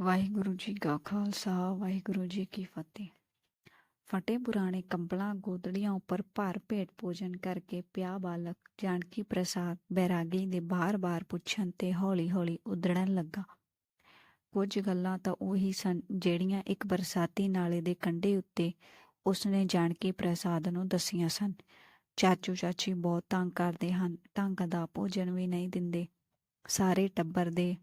ਵਾਹਿਗੁਰੂ ਜੀ ਕਾ ਖਾਲਸਾ, ਵਾਹਿਗੁਰੂ ਜੀ ਕੀ ਫਤਿਹ। ਫਟੇ ਪੁਰਾਣੇ ਕੰਬਲਾਂ ਗੋਦੜੀਆਂ ਉੱਪਰ ਭਾਰ ਭੇਟ ਭੋਜਨ ਕਰਕੇ ਪਿਆ ਬਾਲਕ ਜਾਨਕੀ ਪ੍ਰਸਾਦ ਬੈਰਾਗੀ ਦੇ ਬਾਰ-ਬਾਰ ਪੁੱਛਣ ਤੇ ਹੌਲੀ-ਹੌਲੀ ਉਦੜਨ ਲੱਗਾ। ਕੁਝ ਗੱਲਾਂ ਤਾਂ ਉਹੀ ਸਨ ਜਿਹੜੀਆਂ ਇੱਕ ਬਰਸਾਤੀ ਨਾਲੇ ਦੇ ਕੰਢੇ ਉੱਤੇ ਉਸਨੇ ਜਾਨਕੀ ਪ੍ਰਸਾਦ ਨੂੰ ਦੱਸੀਆਂ ਸਨ। ਚਾਚੂ ਚਾਚੀ ਬਹੁਤ ਤੰਗ ਕਰਦੇ ਹਨ ਢੰਗ ਦਾ ਭੋਜਨ ਵੀ ਨਹੀਂ ਦਿੰਦੇ। ਸਾਰੇ ਟੱਬਰ ਦੇ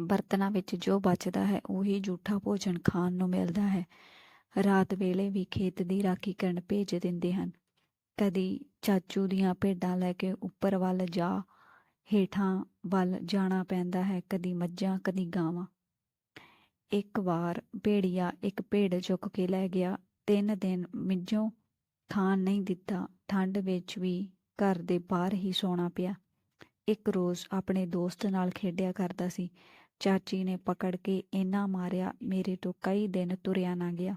ਬਰਤਨਾਂ ਵਿੱਚ ਜੋ ਬਚਦਾ ਹੈ, ਉਹੀ ਝੂਠਾ ਭੋਜਨ ਖਾਣ ਨੂੰ ਮਿਲਦਾ ਹੈ। ਰਾਤ ਵੇਲੇ ਵੀ ਖੇਤ ਦੀ ਰਾਖੀ ਕਰਨ ਭੇਜ ਦਿੰਦੇ ਹਨ। ਕਦੀ ਚਾਚੂ ਦੀਆਂ ਭੇਡਾਂ ਲੈ ਕੇ ਉੱਪਰ ਵੱਲ ਜਾ, ਹੇਠਾਂ ਵੱਲ ਜਾਣਾ ਪੈਂਦਾ ਹੈ, ਕਦੀ ਮੱਝਾਂ, ਕਦੀ ਗਾਵਾਂ। ਇੱਕ ਵਾਰ ਭੇੜੀਆ ਇੱਕ ਭੇਡ ਚੁੱਕ ਕੇ ਲੈ ਗਿਆ, ਤਿੰਨ ਦਿਨ ਮਿੱਝੋਂ ਖਾਣ ਨਹੀਂ ਦਿੱਤਾ, ਠੰਡ ਵਿੱਚ ਵੀ ਘਰ ਦੇ ਬਾਹਰ ਹੀ ਸੌਣਾ ਪਿਆ। ਇੱਕ ਰੋਜ਼ ਆਪਣੇ ਦੋਸਤ ਨਾਲ ਖੇਡਿਆ ਕਰਦਾ ਸੀ। ਚਾਚੀ ਨੇ ਪਕੜ ਕੇ ਇੰਨਾ ਮਾਰਿਆ, ਮੇਰੇ ਤੋਂ ਕਈ ਦਿਨ ਤੁਰਿਆ ਨਾ ਗਿਆ।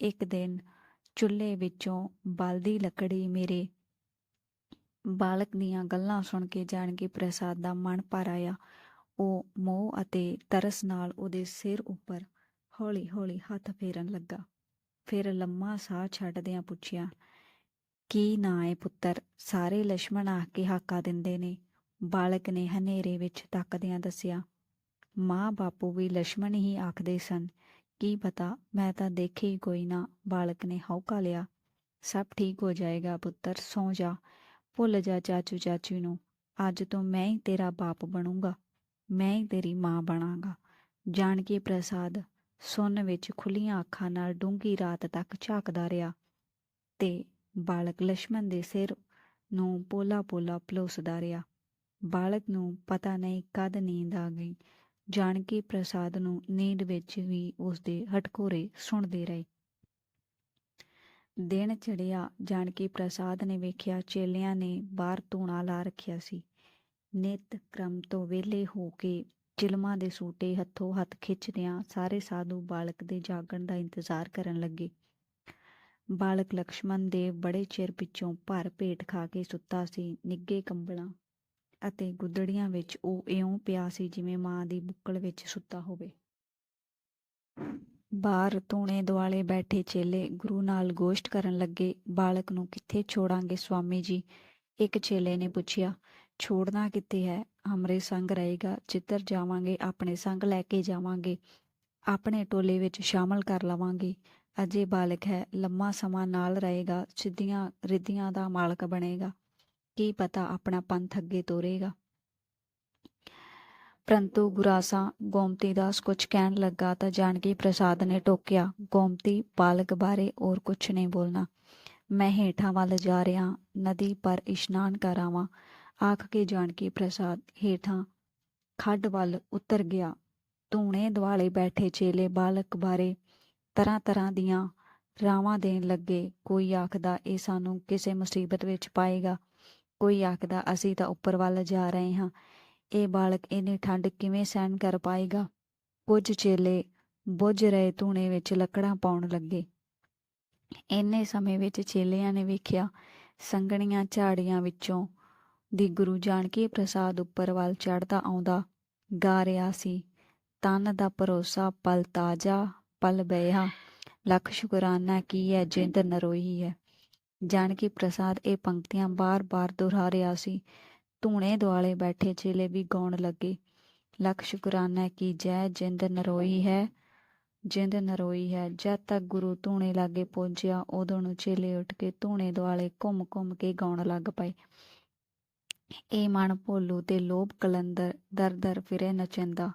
ਇੱਕ ਦਿਨ ਚੁੱਲ੍ਹੇ ਵਿੱਚੋਂ ਬਲਦੀ ਲੱਕੜੀ ਮੇਰੇ ਬਾਲਕ ਦੀਆਂ ਗੱਲਾਂ ਸੁਣ ਕੇ ਜਾਣ ਕੇ ਪ੍ਰਸਾਦ ਦਾ ਮਨ ਭਰ ਆਇਆ। ਉਹ ਮੋਹ ਅਤੇ ਤਰਸ ਨਾਲ ਉਹਦੇ ਸਿਰ ਉੱਪਰ ਹੌਲੀ-ਹੌਲੀ ਹੱਥ ਫੇਰਨ ਲੱਗਾ। ਫਿਰ ਲੰਮਾ ਸਾਹ ਛੱਡਦਿਆਂ ਪੁੱਛਿਆ, ਕੀ ਨਾਂ ਹੈ ਪੁੱਤਰ? ਸਾਰੇ ਲక్ష్మణ ਆ ਕੇ ਹਾਕਾ ਦਿੰਦੇ ਨੇ। ਬਾਲਕ ਨੇ ਹਨੇਰੇ ਵਿੱਚ ਤੱਕਦਿਆਂ ਦੱਸਿਆ ਮਾਂ ਬਾਪੂ ਵੀ ਲక్ష్ਮਣ ਹੀ ਆਖਦੇ ਸਨ, ਕੀ ਪਤਾ, ਮੈਂ ਤਾਂ ਦੇਖੇ ਹੀ ਕੋਈ ਨਾ, ਬਾਲਕ ਨੇ ਹੌਕਾ ਲਿਆ। ਸਭ ਠੀਕ ਹੋ ਜਾਏਗਾ ਪੁੱਤਰ, ਸੌ ਜਾ। ਭੁੱਲ ਜਾ ਚਾਚੂ ਚਾਚੀ ਨੂੰ। ਅੱਜ ਤੋਂ ਮੈਂ ਹੀ ਤੇਰਾ ਬਾਪ ਬਣੂੰਗਾ। ਮੈਂ ਹੀ ਤੇਰੀ ਮਾਂ ਬਣਾਂਗਾ। ਜਾਣ ਕੇ ਪ੍ਰਸਾਦ ਸੁੰਨ ਵਿੱਚ ਖੁੱਲੀਆਂ ਅੱਖਾਂ ਨਾਲ ਡੂੰਗੀ ਰਾਤ ਤੱਕ ਝਾਕਦਾ ਰਿਹਾ ਤੇ ਬਾਲਕ ਲక్ష్ਮਣ ਦੇ ਸਿਰ ਨੂੰ ਪੋਲਾ ਪੋਲਾ ਪਲੋਸਦਾ ਰਿਹਾ। ਬਾਲਕ ਨੂੰ ਪਤਾ ਨਹੀਂ ਕਦ ਨੀਂਦ ਆ ਗਈ। ਜਾਣਕੀ ਪ੍ਰਸਾਦ ਨੂੰ ਨੀਂਦ ਵਿੱਚ ਵੀ ਉਸਦੇ ਹਟਕੋਰੇ ਸੁਣਦੇ ਰਹੇ। ਦਿਨ ਚੜਿਆ ਜਾਣਕੀ ਪ੍ਰਸਾਦ ਨੇ ਵੇਖਿਆ, ਚੇਲਿਆਂ ਨੇ ਬਾਹਰ ਧੂਣਾ ਲਾ ਰੱਖਿਆ ਸੀ। ਨਿਤ ਕ੍ਰਮ ਤੋਂ ਵਿਹਲੇ ਹੋ ਕੇ ਚਿਲਮਾਂ ਦੇ ਸੂਟੇ ਹੱਥੋਂ ਹੱਥ ਖਿੱਚਦਿਆਂ ਸਾਰੇ ਸਾਧੂ ਬਾਲਕ ਦੇ ਜਾਗਣ ਦਾ ਇੰਤਜ਼ਾਰ ਕਰਨ ਲੱਗੇ। ਬਾਲਕ ਲਕਸ਼ਮਣ ਦੇ ਬੜੇ ਚਿਰ ਪਿੱਛੋਂ ਭਰ ਭੇਟ ਖਾ ਕੇ ਸੁੱਤਾ ਸੀ ਨਿੱਗੇ ਕੰਬਲਾਂ ਅਤੇ ਗੁੱਦੜੀਆਂ ਵਿੱਚ ਉਹ ਇਉਂ ਪਿਆ ਸੀ ਜਿਵੇਂ ਮਾਂ ਦੀ ਬੁੱਕਲ ਵਿੱਚ ਸੁੱਤਾ ਹੋਵੇ। ਬਾਹਰ ਧੂਣੇ ਦੁਆਲੇ ਬੈਠੇ ਚੇਲੇ ਗੁਰੂ ਨਾਲ ਗੋਸ਼ਟ ਕਰਨ ਲੱਗੇ, ਬਾਲਕ ਨੂੰ ਕਿੱਥੇ ਛੋੜਾਂਗੇ ਸਵਾਮੀ ਜੀ? ਇੱਕ ਚੇਲੇ ਨੇ ਪੁੱਛਿਆ, ਛੋੜਨਾ ਕਿੱਥੇ ਹੈ? ਹਮਰੇ ਸੰਗ ਰਹੇਗਾ ਜਿੱਧਰ ਜਾਵਾਂਗੇ, ਆਪਣੇ ਸੰਗ ਲੈ ਕੇ ਜਾਵਾਂਗੇ, ਆਪਣੇ ਟੋਲੇ ਵਿੱਚ ਸ਼ਾਮਲ ਕਰ ਲਵਾਂਗੇ। ਅਜੇ ਬਾਲਕ ਹੈ, ਲੰਮਾ ਸਮਾਂ ਨਾਲ ਰਹੇਗਾ, ਸਿੱਧੀਆਂ ਰਿੱਧੀਆਂ ਦਾ ਮਾਲਕ ਬਣੇਗਾ। ਕੀ ਪਤਾ ਆਪਣਾ ਪੰਥ ਅੱਗੇ ਤੋਰੇਗਾ। ਪਰੰਤੂ ਗੁਰਾਸਾ ਗੋਮਤੀ ਦਾਸ ਕੁਝ ਕਹਿਣ ਲੱਗਾ ਤਾਂ ਜਾਨਕੀ ਪ੍ਰਸਾਦ ਨੇ ਟੋਕਿਆ, ਗੋਮਤੀ ਬਾਲਕ ਬਾਰੇ ਹੋਰ ਕੁਝ ਨਹੀਂ ਬੋਲਣਾ। ਮੈਂ ਹੇਠਾਂ ਵੱਲ ਜਾ ਰਿਹਾ, ਨਦੀ ਪਰ ਇਸ਼ਨਾਨ ਕਰਾਵਾਂ ਆਖ ਕੇ ਜਾਨਕੀ ਪ੍ਰਸਾਦ ਹੇਠਾਂ ਖੱਡ ਵੱਲ ਉਤਰ ਗਿਆ। ਧੂਣੇ ਦੁਆਲੇ ਬੈਠੇ ਚੇਲੇ ਬਾਲਕ ਬਾਰੇ ਤਰ੍ਹਾਂ ਤਰ੍ਹਾਂ ਦੀਆਂ ਰਾਵਾਂ ਦੇਣ ਲੱਗੇ। ਕੋਈ ਆਖਦਾ, ਇਹ ਸਾਨੂੰ ਕਿਸੇ ਮੁਸੀਬਤ ਵਿੱਚ ਪਾਏਗਾ। ਕੋਈ ਆਖਦਾ, ਅਸੀਂ ਤਾਂ ਉੱਪਰ ਵੱਲ ਜਾ ਰਹੇ ਹਾਂ। ਇਹ ਬਾਲਕ ਇੰਨੀ ਠੰਡ ਕਿਵੇਂ ਸਹਿਣ ਕਰ ਪਾਏਗਾ? ਕੁਝ ਚੇਲੇ ਬੁੱਝ ਰਹੇ ਧੂਣੇ ਵਿੱਚ ਲੱਕੜਾਂ ਪਾਉਣ ਲੱਗੇ। ਇੰਨੇ ਸਮੇਂ ਵਿੱਚ ਚੇਲਿਆਂ ਨੇ ਵੇਖਿਆ ਸੰਗਣੀਆਂ ਝਾੜੀਆਂ ਵਿੱਚੋਂ ਦੀ ਗੁਰੂ ਜਾਨਕੀ ਪ੍ਰਸਾਦ ਉੱਪਰ ਵੱਲ ਚੜਦਾ ਆਉਂਦਾ ਗਾ ਰਿਹਾ ਸੀ। ਤਨ ਦਾ ਭਰੋਸਾ ਪਲ ਤਾਜਾ, ਪਲ ਬਿਹਾ ਲੱਖ ਸ਼ੁਕਰਾਨਾ, ਕੀ ਹੈ ਜਿੰਦ ਨਰੋਈ ਹੈ? ਜਾਨਕੀ ਪ੍ਰਸਾਦ ਇਹ ਪੰਕਤੀਆਂ ਬਾਰ-ਬਾਰ ਦੁਹਰਾ ਰਿਹਾ ਸੀ। ਧੂਣੇ ਦੁਆਲੇ ਬੈਠੇ ਚੇਲੇ ਵੀ ਗਾਉਣ ਲੱਗੇ। ਲੱਖ ਸ਼ੁਕਰਾਨਾ ਕੀ ਜੈ ਜਿੰਦ ਨਰੋਈ ਹੈ, ਜਿੰਦ ਨਰੋਈ ਹੈ। ਜਦ ਤੱਕ ਗੁਰੂ ਧੂਣੇ ਲਾਗੇ ਪਹੁੰਚਿਆ, ਉਦੋਂ ਨੂੰ ਚੇਲੇ ਉੱਠ ਕੇ ਧੂਣੇ ਦੁਆਲੇ ਘੁੰਮ-ਘੁੰਮ ਕੇ ਗਾਉਣ ਲੱਗ ਪਏ। ਇਹ ਮਨ ਭੋਲੂ ਤੇ ਲੋਭ ਕਲੰਦਰ, ਦਰ-ਦਰ ਫਿਰੇ ਨਚੰਦਾ,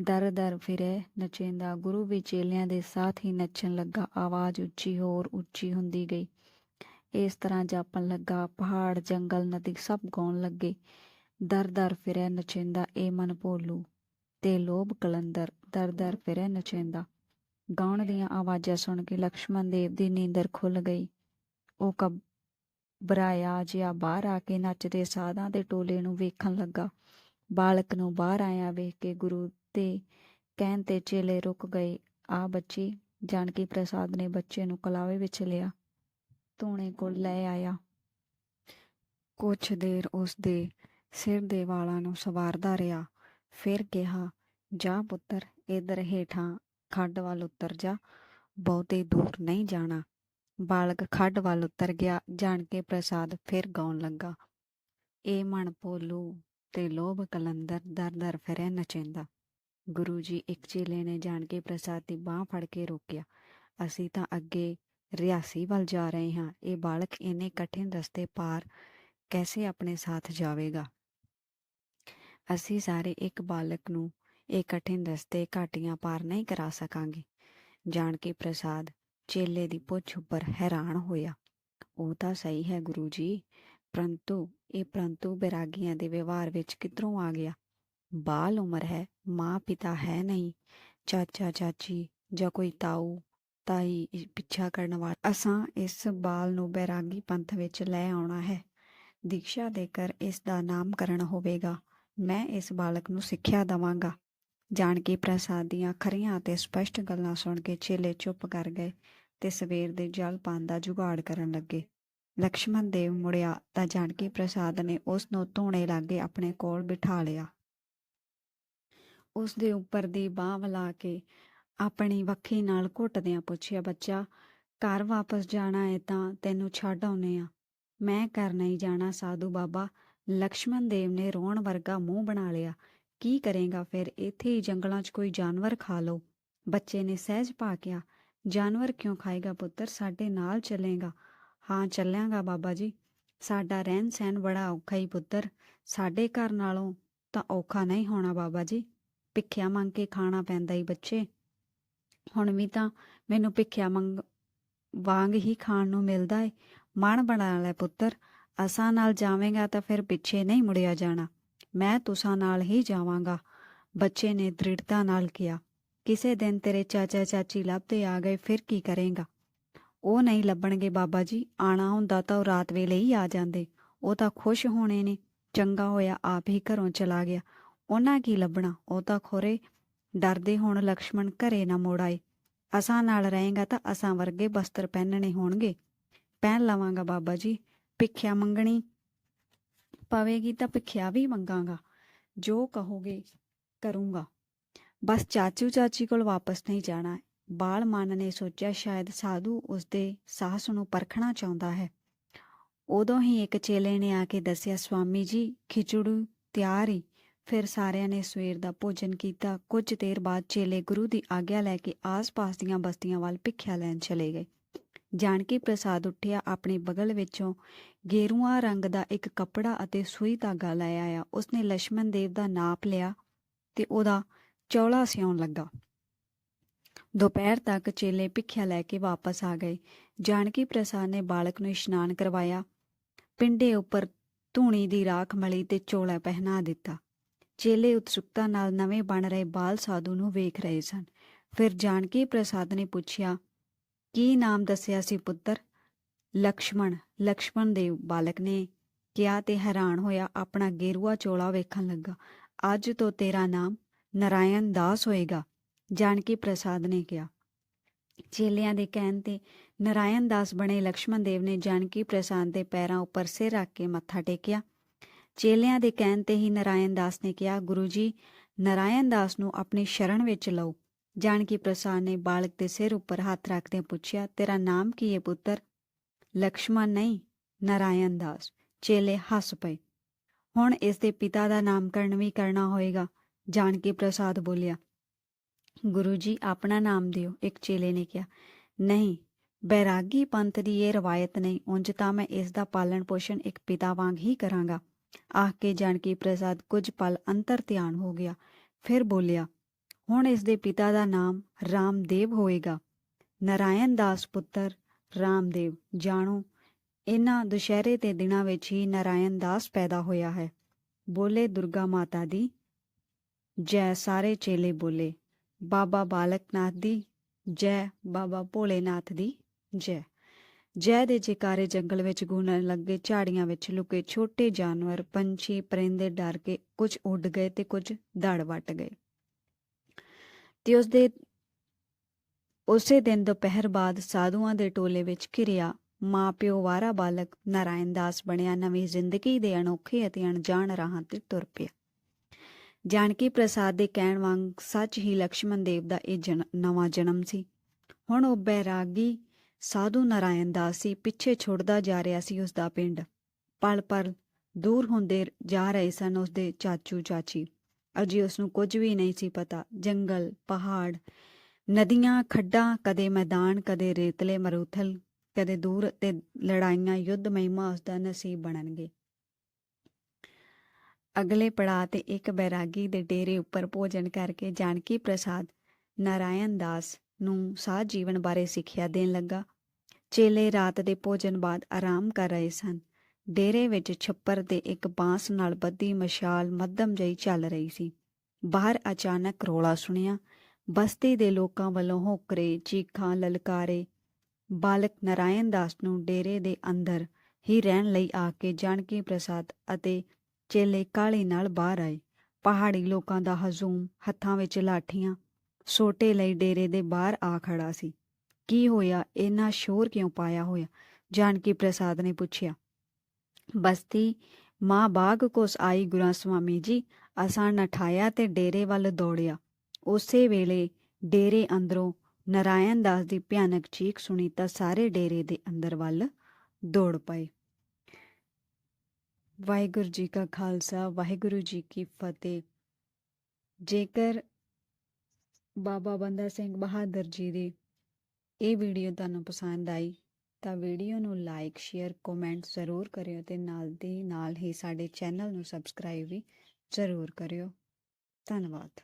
ਦਰ-ਦਰ ਫਿਰੇ ਨਚੇਂਦਾ। ਗੁਰੂ ਵੀ ਚੇਲਿਆਂ ਦੇ ਸਾਥ ਹੀ ਨੱਚਣ ਲੱਗਾ। ਆਵਾਜ਼ ਉੱਚੀ ਹੋਰ ਉੱਚੀ ਹੁੰਦੀ ਗਈ। ਇਸ ਤਰ੍ਹਾਂ ਜਾਪਣ ਲੱਗਾ ਪਹਾੜ, ਜੰਗਲ, ਨਦੀ ਸਭ ਗਾਉਣ ਲੱਗੇ, ਦਰ ਦਰ ਫਿਰੇ ਨਚਿੰਦਾ ਇਹ ਮਨ ਭੋਲੂ, ਤੇ ਲੋਭ ਕਲੰਦਰ, ਦਰ ਦਰ ਫਿਰੇ ਨਚਿੰਦਾ। ਗਾਉਣ ਦੀਆਂ ਆਵਾਜ਼ਾਂ ਸੁਣ ਕੇ ਲక్ష్మణ ਦੇਵ ਦੀ ਨੀਂਦਰ ਖੁੱਲ ਗਈ। ਉਹ ਕਬ ਬਰਾਇਆ ਜਿਹਾ ਬਾਹਰ ਆ ਕੇ ਨੱਚਦੇ ਸਾਧਾਂ ਦੇ ਟੋਲੇ ਨੂੰ ਵੇਖਣ ਲੱਗਾ। ਬਾਲਕ ਨੂੰ ਬਾਹਰ ਆਇਆ ਵੇਖ ਕੇ ਗੁਰੂ ਤੇ ਕਹਿਣ ਤੇ ਚੇਲੇ ਰੁਕ ਗਏ। ਆ ਬੱਚੀ, ਜਾਨਕੀ ਪ੍ਰਸਾਦ ਨੇ ਬੱਚੇ ਨੂੰ ਕਲਾਵੇ ਵਿੱਚ ਲਿਆ। ਧੂਣੇ ਕੋਲ ਲੈ ਆਇਆ। ਕੁਛ ਦੇਰ ਉਸ ਦੇ ਸਿਰ ਦੇ ਵਾਲਾਂ ਨੂੰ ਸਵਾਰਦਾ ਰਿਹਾ। ਫਿਰ ਕਿਹਾ, ਜਾ ਪੁੱਤਰ ਇਧਰ ਹੇਠਾਂ ਖੱਡ ਵੱਲ ਉਤਰ ਜਾ। ਬਹੁਤੇ ਦੂਰ ਨਹੀਂ ਜਾਣਾ। ਬਾਲਕ ਖੱਡ ਵੱਲ ਉਤਰ ਗਿਆ। ਜਾਣ ਕੇ ਪ੍ਰਸਾਦ ਫਿਰ ਗਾਉਣ ਲੱਗਾ। ਇਹ ਮਨ ਭੋਲੂ ਤੇ ਲੋਭ ਕਲੰਦਰ ਦਰ ਦਰ ਫਿਰੇ ਨਚੇਂਦਾ। ਗੁਰੂ ਜੀ ਇੱਕ ਚੇਲੇ ਨੇ ਜਾਣ ਕੇ ਪ੍ਰਸਾਦ ਦੀ ਬਾਹ ਫੜ ਕੇ ਰੋਕਿਆ। ਅਸੀਂ ਤਾਂ ਅੱਗੇ ਰਿਆਸੀ ਵੱਲ ਜਾ ਰਹੇ ਹਾਂ। ਇਹ ਬਾਲਕ ਇੰਨੇ ਕਠਿਨ ਰਸਤੇ ਪਾਰ ਕੈਸੇ ਆਪਣੇ ਸਾਥ ਜਾਵੇਗਾ? ਅਸੀਂ ਸਾਰੇ ਇੱਕ ਬਾਲਕ ਨੂੰ ਇਹ ਕਠਿਨ ਰਸਤੇ ਘਾਟੀਆਂ ਪਾਰ ਨਹੀਂ ਕਰਾ ਸਕਾਂਗੇ। ਜਾਣ ਕੇ ਪ੍ਰਸਾਦ ਚੇਲੇ ਦੀ ਪੁੱਛ ਉੱਪਰ ਹੈਰਾਨ ਹੋਇਆ। ਉਹ ਤਾਂ ਸਹੀ ਹੈ ਗੁਰੂ ਜੀ ਪਰੰਤੂ ਇਹ ਪਰੰਤੂ ਬੈਰਾਗੀਆਂ ਦੇ ਵਿਵਹਾਰ ਵਿੱਚ ਕਿੱਧਰੋਂ ਆ ਗਿਆ? ਬਾਲ ਉਮਰ ਹੈ ਮਾਂ ਪਿਤਾ ਹੈ ਨਹੀਂ। ਚਾਚਾ ਚਾਚੀ ਜਾਂ ਕੋਈ ਤਾਊ ਤਾਈ ਇਹ ਪਿੱਛਾ ਕਰਨ ਵਾਲਾ, ਅਸਾਂ ਇਸ ਬਾਲ ਨੂੰ ਬੈਰਾਗੀ ਪੰਥ ਵਿੱਚ ਲੈ ਆਉਣਾ ਹੈ। ਦੀਕਸ਼ਾ ਦੇ ਕਰ ਇਸ ਦਾ ਨਾਮਕਰਨ ਹੋਵੇਗਾ। ਮੈਂ ਇਸ ਬਾਲਕ ਨੂੰ ਸਿੱਖਿਆ ਦਵਾਂਗਾ। ਜਾਨਕੀ ਪ੍ਰਸਾਦ ਦੀਆਂ ਖਰੀਆਂ ਅਤੇ ਸਪਸ਼ਟ ਗੱਲਾਂ ਸੁਣ ਕੇ ਚੇਲੇ ਚੁੱਪ ਕਰ ਗਏ ਤੇ ਸਵੇਰ ਦੇ ਜਲ ਪਾਨ ਦਾ ਜੁਗਾੜ ਕਰਨ ਲੱਗੇ। ਲਕਸ਼ਮਣ ਦੇਵ ਮੁੜਿਆ ਤਾਂ ਜਾਨਕੀ ਪ੍ਰਸਾਦ ਨੇ ਉਸ ਨੂੰ ਧੂਣੇ ਲਾਗੇ ਆਪਣੇ ਕੋਲ ਬਿਠਾ ਲਿਆ। ਉਸ ਦੇ ਉੱਪਰ ਦੀ ਬਾਹ ਵਲਾ ਕੇ ਆਪਣੀ ਵੱਖੀ ਨਾਲ ਘੁੱਟਦਿਆਂ ਪੁੱਛਿਆ, ਬੱਚਾ, ਘਰ ਵਾਪਸ ਜਾਣਾ ਹੈ ਤਾਂ ਤੈਨੂੰ ਛੱਡ ਆਉਨੇ ਆ। ਮੈਂ ਘਰ ਨਹੀਂ ਜਾਣਾ, ਸਾਧੂ ਬਾਬਾ। ਲਕਸ਼ਮਣ ਦੇਵ ਨੇ ਰੋਣ ਵਰਗਾ ਮੂੰਹ ਬਣਾ ਲਿਆ। ਕੀ ਕਰੇਗਾ ਫਿਰ? ਇੱਥੇ ਹੀ ਜੰਗਲਾਂ 'ਚ ਕੋਈ ਜਾਨਵਰ ਖਾ ਲਓ। ਬੱਚੇ ਨੇ ਸਹਿਜ ਪਾ ਕਿਹਾ, ਜਾਨਵਰ ਕਿਉਂ ਖਾਏਗਾ ਪੁੱਤਰ? ਸਾਡੇ ਨਾਲ ਚੱਲੇਗਾ। ਹਾਂ, ਚੱਲਾਂਗਾ ਬਾਬਾ ਜੀ। ਸਾਡਾ ਰਹਿਣ ਸਹਿਣ ਬੜਾ ਔਖਾ ਹੀ ਪੁੱਤਰ। ਸਾਡੇ ਘਰ ਨਾਲੋਂ ਤਾਂ ਔਖਾ ਨਹੀਂ ਹੋਣਾ ਬਾਬਾ ਜੀ। ਭਿੱਖਿਆ ਮੰਗ ਕੇ ਖਾਣਾ ਪੈਂਦਾ ਹੀ ਬੱਚੇ। ਹੁਣ ਵੀ ਤਾਂ ਮੈਨੂੰ ਭਿੱਖਿਆ ਮੰਗ, ਵਾਂਗ ਹੀ ਖਾਣ ਨੂੰ ਮਿਲਦਾ ਏ। ਮਨ ਬਣਾ ਲੈ ਪੁੱਤਰ, ਅਸਾਂ ਨਾਲ ਜਾਵੇਂਗਾ ਤਾਂ ਫਿਰ ਪਿੱਛੇ ਨਹੀਂ ਮੁੜਿਆ ਜਾਣਾ। ਮੈਂ ਤੁਸਾਂ ਨਾਲ ਹੀ ਜਾਵਾਂਗਾ। ਬੱਚੇ ਨੇ ਦ੍ਰਿੜਤਾ ਨਾਲ ਕਿਹਾ। ਕਿਸੇ ਦਿਨ ਤੇਰੇ ਚਾਚਾ ਚਾਚੀ ਲੱਭਦੇ ਆ ਗਏ, ਫਿਰ ਕੀ ਕਰੇਗਾ? ਉਹ ਨਹੀਂ ਲੱਭਣਗੇ ਬਾਬਾ ਜੀ, ਆਣਾ ਹੁੰਦਾ ਤਾਂ ਉਹ ਰਾਤ ਵੇਲੇ ਹੀ ਆ ਜਾਂਦੇ। ਉਹ ਤਾਂ ਖੁਸ਼ ਹੋਣੇ ਨੇ। ਚੰਗਾ ਹੋਇਆ, ਆਪ ਹੀ ਘਰੋਂ ਚਲਾ ਗਿਆ। ਉਹਨਾਂ ਕੀ ਲੱਭਣਾ? ਉਹ ਤਾਂ ਖੋਰੇ ਡਰਦੇ ਹੋਣ ਲਕਸ਼ਮਣ ਘਰੇ ਨਾ ਮੋੜ ਆਏ। ਅਸਾਂ ਨਾਲ ਰਹੇਗਾ ਤਾਂ ਅਸਾਂ ਵਰਗੇ ਬਸਤਰ ਪਹਿਨਣੇ ਹੋਣਗੇ। ਪਹਿਨ ਲਵਾਂਗਾ ਬਾਬਾ ਜੀ, ਭਿੱਖਿਆ ਮੰਗਣੀ। ਪਵੇਗੀ ਤਾਂ ਭਿੱਖਿਆ ਵੀ ਮੰਗਾਂਗਾ। ਜੋ ਕਹੋਗੇ ਕਰੂੰਗਾ। ਬਸ ਚਾਚੂ ਚਾਚੀ ਕੋਲ ਵਾਪਸ ਨਹੀਂ ਜਾਣਾ। ਬਾਲ ਮਨ ਨੇ ਸੋਚਿਆ ਸ਼ਾਇਦ ਸਾਧੂ ਉਸਦੇ ਸਾਹਸ ਨੂੰ ਪਰਖਣਾ ਚਾਹੁੰਦਾ ਹੈ। ਉਦੋਂ ਹੀ ਇੱਕ ਚੇਲੇ ਨੇ ਆ ਕੇ ਦੱਸਿਆ, ਸਵਾਮੀ ਜੀ, ਖਿਚੜੂ ਤਿਆਰ ਹੀ ਫਿਰ ਸਾਰਿਆਂ ਨੇ ਸਵੇਰ ਦਾ ਭੋਜਨ ਕੀਤਾ। ਕੁਝ ਦੇਰ ਬਾਅਦ ਚੇਲੇ ਗੁਰੂ ਦੀ ਆਗਿਆ ਲੈ ਕੇ ਆਸ-ਪਾਸ ਦੀਆਂ ਬਸਤੀਆਂ ਵੱਲ ਭਿੱਖਿਆ ਲੈਣ ਚਲੇ ਗਏ। ਜਾਨਕੀ ਪ੍ਰਸਾਦ ਉੱਠਿਆ, ਆਪਣੇ ਬਗਲ ਵਿੱਚੋਂ ਗੇਰੂਆ ਰੰਗ ਦਾ ਇੱਕ ਕੱਪੜਾ ਅਤੇ ਸੂਈ ਧਾਗਾ ਲੈ ਆਇਆ। ਉਸਨੇ ਲక్ష్మణ ਦੇਵ ਦਾ ਨਾਪ ਲਿਆ ਤੇ ਉਹਦਾ ਚੌਲਾ ਸਿਉਣ ਲੱਗਾ। ਦੁਪਹਿਰ ਤੱਕ ਚੇਲੇ ਭਿੱਖਿਆ ਲੈ ਕੇ ਵਾਪਸ ਆ ਗਏ। ਜਾਨਕੀ ਪ੍ਰਸਾਦ ਨੇ ਬਾਲਕ ਨੂੰ ਇਸ਼ਨਾਨ ਕਰਵਾਇਆ। ਪਿੰਡੇ ਉੱਪਰ ਧੂਣੀ ਦੀ ਰਾਖ ਮਲੀ ਤੇ ਚੋਲਾ ਪਹਿਨਾ ਦਿੱਤਾ। ਚੇਲੇ ਉਤਸੁਕਤਾ ਨਾਲ ਨਵੇਂ ਬਣ ਰਹੇ ਬਾਲ ਸਾਧੂ ਨੂੰ ਵੇਖ ਰਹੇ ਸਨ। ਫਿਰ ਜਾਨਕੀ ਪ੍ਰਸਾਦ ਨੇ ਪੁੱਛਿਆ, ਕੀ ਨਾਮ ਦੱਸਿਆ ਸੀ ਪੁੱਤਰ? ਲਕਸ਼ਮਣ ਲਕਸ਼ਮਣ ਦੇਵ ਬਾਲਕ ਨੇ ਕਿਹਾ ਤੇ ਹੈਰਾਨ ਹੋਇਆ ਆਪਣਾ ਗੇਰੂਆ ਚੋਲਾ ਵੇਖਣ ਲੱਗਾ। ਅੱਜ ਤੋਂ ਤੇਰਾ ਨਾਮ ਨਰਾਇਣ ਦਾਸ ਹੋਏਗਾ, ਜਾਨਕੀ ਪ੍ਰਸਾਦ ਨੇ ਕਿਹਾ। ਚੇਲਿਆਂ ਦੇ ਕਹਿਣ ਤੇ ਨਰਾਇਣ ਦਾਸ ਬਣੇ ਲਕਸ਼ਮਣ ਦੇਵ ਨੇ ਜਾਨਕੀ ਪ੍ਰਸਾਦ ਦੇ ਪੈਰਾਂ ਉੱਪਰ ਸਿਰ ਰੱਖ ਕੇ ਮੱਥਾ ਟੇਕਿਆ। ਚੇਲਿਆਂ ਦੇ ਕਹਿਣ ਤੇ ਹੀ ਨਰਾਇਣ ਦਾਸ ਨੇ ਕਿਹਾ, ਗੁਰੂ ਜੀ, ਨਰਾਇਣ ਦਾਸ ਨੂੰ ਆਪਣੀ ਸ਼ਰਨ ਵਿੱਚ ਲਓ। ਜਾਨਕੀ ਪ੍ਰਸਾਦ ਨੇ ਬਾਲਕ ਦੇ ਸਿਰ ਉੱਪਰ ਹੱਥ ਰੱਖਦੇ ਪੁੱਛਿਆ, ਤੇਰਾ ਨਾਮ ਕੀ ਹੈ ਪੁੱਤਰ? ਲਕਸ਼ਮਣ ਨਹੀਂ, ਨਰਾਇਣ ਦਾਸ। ਚੇਲੇ ਹੱਸ ਪਏ। ਹੁਣ ਇਸ ਦੇ ਪਿਤਾ ਦਾ ਨਾਮਕਰਨ ਵੀ ਕਰਨਾ ਹੋਏਗਾ। ਜਾਨਕੀ ਪ੍ਰਸਾਦ ਬੋਲਿਆ, ਗੁਰੂ ਜੀ, ਆਪਣਾ ਨਾਮ ਦਿਓ। ਇੱਕ ਚੇਲੇ ਨੇ ਕਿਹਾ, ਨਹੀਂ, ਬੈਰਾਗੀ ਪੰਥ ਦੀ ਇਹ ਰਵਾਇਤ ਨਹੀਂ, ਉਂਝ ਤਾਂ ਮੈਂ ਇਸ ਦਾ ਪਾਲਣ ਪੋਸ਼ਣ ਇੱਕ ਪਿਤਾ ਵਾਂਗ ਹੀ ਕਰਾਂਗਾ। ਆਖ ਕੇ ਜਾਨਕੀ ਪ੍ਰਸਾਦ ਕੁਝ ਪਲ ਅੰਤਰ ਧਿਆਨ ਹੋ ਗਿਆ। ਫਿਰ ਬੋਲਿਆ, ਹੁਣ ਇਸ ਦੇ ਪਿਤਾ ਦਾ ਨਾਮ ਰਾਮਦੇਵ ਹੋਏਗਾ। ਨਰਾਇਣ ਦਾਸ ਪੁੱਤਰ ਰਾਮਦੇਵ, ਜਾਣੋ, ਇਹਨਾਂ ਦੁਸ਼ਹਿਰੇ ਦੇ ਦਿਨਾਂ ਵਿੱਚ ਹੀ ਨਰਾਇਣ ਦਾਸ ਪੈਦਾ ਹੋਇਆ ਹੈ। ਬੋਲੇ ਦੁਰਗਾ ਮਾਤਾ ਦੀ, ਜੈ ਸਾਰੇ ਚੇਲੇ ਬੋਲੇ। ਬਾਬਾ ਬਾਲਕਨਾਥ ਦੀ, ਜੈ ਬਾਬਾ ਭੋਲੇਨਾਥ ਦੀ, ਜੈ। ਜੈ ਦੇ ਜਿਕਾਰੇ ਜੰਗਲ ਵਿੱਚ ਗੂੰਜਣ ਲੱਗੇ, ਝਾੜੀਆਂ ਵਿੱਚ ਲੁਕੇ ਛੋਟੇ ਜਾਨਵਰ, ਪੰਛੀ ਪਰਿੰਦੇ ਡਰ ਕੇ ਕੁਝ ਉੱਡ ਗਏ ਤੇ ਕੁਝ ਧੜ ਵੱਟ ਗਏ। ਤੇ ਉਸ ਦੇ ਉਸੇ ਦਿਨ ਦੁਪਹਿਰ ਬਾਅਦ ਸਾਧੂਆਂ ਦੇ ਟੋਲੇ ਵਿੱਚ ਘਿਰਿਆ ਮਾਂ ਪਿਓ ਵਾਰਾ ਬਾਲਕ ਨਾਰਾਇਣ ਦਾਸ ਬਣਿਆ ਨਵੀਂ ਜ਼ਿੰਦਗੀ ਦੇ ਅਨੋਖੇ ਅਤੇ ਅਣਜਾਣ ਰਾਹਾਂ ਤੇ ਤੁਰ ਪਿਆ। ਜਾਨਕੀ ਪ੍ਰਸਾਦ ਦੇ ਕਹਿਣ ਵਾਂਗ ਸੱਚ ਹੀ ਲక్ష్మణ ਦੇਵ ਦਾ ਇਹ ਨਵਾਂ ਜਨਮ ਸੀ। ਹੁਣ ਉਹ ਬੈਰਾਗੀ ਸਾਧੂ ਨਾਰਾਇਣ ਦਾਸ ਸੀ, ਪਿੱਛੇ ਛੁੱਟਦਾ ਜਾ ਰਿਹਾ ਸੀ ਉਸ ਦਾ ਪਿੰਡ। ਪਲ ਪਲ ਦੂਰ ਹੁੰਦੇ ਜਾ ਰਹੇ ਸਨ ਉਸ ਦੇ ਚਾਚੂ ਚਾਚੀ। ਅਜੇ ਉਸ ਨੂੰ ਕੁਝ ਵੀ ਨਹੀਂ ਸੀ ਪਤਾ। ਜੰਗਲ, ਪਹਾੜ, ਨਦੀਆਂ, ਖੱਡਾਂ, ਕਦੇ ਮੈਦਾਨ, ਕਦੇ ਰੇਤਲੇ ਮਰੂਥਲ, ਕਦੇ ਦੂਰ ਤੇ ਲੜਾਈਆਂ, ਯੁੱਧ ਮਹਿਮਾ ਉਸ ਦਾ ਨਸੀਬ ਬਣਨਗੇ। ਅਗਲੇ ਪੜਾਅ ਤੇ ਇੱਕ ਬੈਰਾਗੀ ਦੇ ਡੇਰੇ ਉੱਪਰ ਭੋਜਨ ਕਰਕੇ ਜਾਨਕੀ ਪ੍ਰਸਾਦ, ਨਾਰਾਇਣ ਦਾਸ ਨੂੰ ਸਾਹ ਜੀਵਨ ਬਾਰੇ ਸਿੱਖਿਆ ਦੇਣ ਲੱਗਾ। ਚੇਲੇ ਰਾਤ ਦੇ ਭੋਜਨ ਬਾਅਦ ਆਰਾਮ ਕਰ ਰਹੇ ਸਨ। ਡੇਰੇ ਵਿੱਚ ਛੱਪਰ ਦੇ ਇੱਕ ਬਾਂਸ ਨਾਲ ਬੱਧੀ ਮਸ਼ਾਲ ਮੱਧਮ ਜਈ ਚੱਲ ਰਹੀ ਸੀ। ਬਾਹਰ ਅਚਾਨਕ ਰੋਲਾ ਸੁਣਿਆ। ਬਸਤੀ ਦੇ ਲੋਕਾਂ ਵੱਲੋਂ ਹੋਕਰੇ, ਚੀਖਾਂ, ਲਲਕਾਰੇ। ਬਾਲਕ ਨਾਰਾਇਣ ਦਾਸ ਨੂੰ ਡੇਰੇ ਦੇ ਅੰਦਰ ਹੀ ਰਹਿਣ ਲਈ ਆ ਕੇ ਜਾਨਕੀ ਪ੍ਰਸਾਦ ਅਤੇ ਚੇਲੇ ਕਾਲੀ ਨਾਲ ਬਾਹਰ ਆਏ। ਪਹਾੜੀ ਲੋਕਾਂ ਦਾ ਹਜੂਮ, ਹੱਥਾਂ ਵਿੱਚ ਲਾਠੀਆਂ ਸੋਟੇ ਲਈ ਡੇਰੇ ਦੇ ਬਾਹਰ ਆ ਖੜਾ ਸੀ। ਕੀ ਹੋਇਆ? ਇੰਨਾ ਸ਼ੋਰ ਕਿਉਂ ਪਾਇਆ ਹੋਇਆ? ਜਾਨਕੀ ਪ੍ਰਸਾਦ ਨੇ ਪੁੱਛਿਆ। ਬਸਤੀ, ਮਾਂ ਬਾਗ ਕੋਸ ਆਈ ਗੁਰਾਂ ਸੁਆਮੀ ਜੀ, ਅਸਾਂ ਨਠਾਇਆ ਤੇ ਡੇਰੇ ਵੱਲ ਦੌੜਿਆ। ਉਸੇ ਵੇਲੇ ਡੇਰੇ ਅੰਦਰੋਂ ਨਾਰਾਇਣ ਦਾਸ ਦੀ ਭਿਆਨਕ ਚੀਖ ਸੁਣੀ ਤਾਂ ਸਾਰੇ ਡੇਰੇ ਦੇ ਅੰਦਰ ਵੱਲ ਦੌੜ ਪਏ। ਵਾਹਿਗੁਰੂ ਜੀ ਕਾ ਖਾਲਸਾ, ਵਾਹਿਗੁਰੂ ਜੀ ਕੀ ਫਤਿਹ। ਜੇਕਰ ਬਾਬਾ ਬੰਦਾ ਸਿੰਘ ਬਹਾਦਰ ਜੀ ਦੀ ਇਹ ਵੀਡੀਓ ਤੁਹਾਨੂੰ ਪਸੰਦ ਆਈ ਤਾਂ ਵੀਡੀਓ ਨੂੰ ਲਾਈਕ ਸ਼ੇਅਰ ਕਮੈਂਟ ਜ਼ਰੂਰ ਕਰਿਓ ਤੇ ਨਾਲ ਦੀ ਨਾਲ ਹੀ ਸਾਡੇ ਚੈਨਲ ਨੂੰ ਸਬਸਕ੍ਰਾਈਬ ਵੀ ਜ਼ਰੂਰ ਕਰਿਓ। ਧੰਨਵਾਦ।